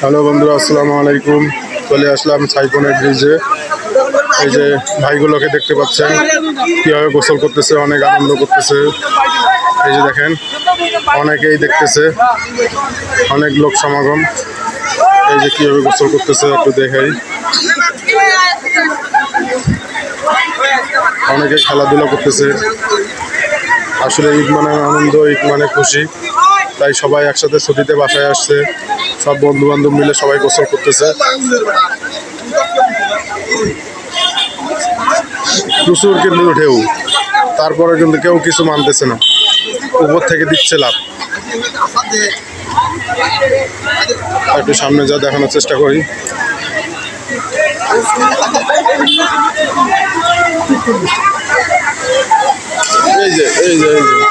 Hello বন্ধুরা, আসসালামু আলাইকুম। চলে আসলাম সাইফোনের ব্রিজে এই যে ভাইগুলোকে দেখতে পাচ্ছেন, কীভাবে গোসল করতেছে, অনেক আনন্দ করতেছে। এই যে দেখেন, অনেকেই দেখতেছে, অনেক লোক সমাগম। এই যে কীভাবে গোসল করতেছে, একটু দেখাই। অনেকে খেলাধুলা করতেছে। আসলে ঈদ মানে আনন্দ, ঈদ মানে খুশি। তাই সবাই একসাথে ছুটিতে বাসায় আসছে। সব বন্ধু বান্ধব মিলে সবাই গোসল করতেছে। প্রচুর কিন্তু ঢেউ। তারপরে কিন্তু কেউ কিছু মানতেছে না। উপর থেকে দিচ্ছে লাভ। একটু সামনে যা দেখানোর চেষ্টা করি। এই যে এই যে এই যে।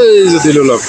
এই যে দিল লাভ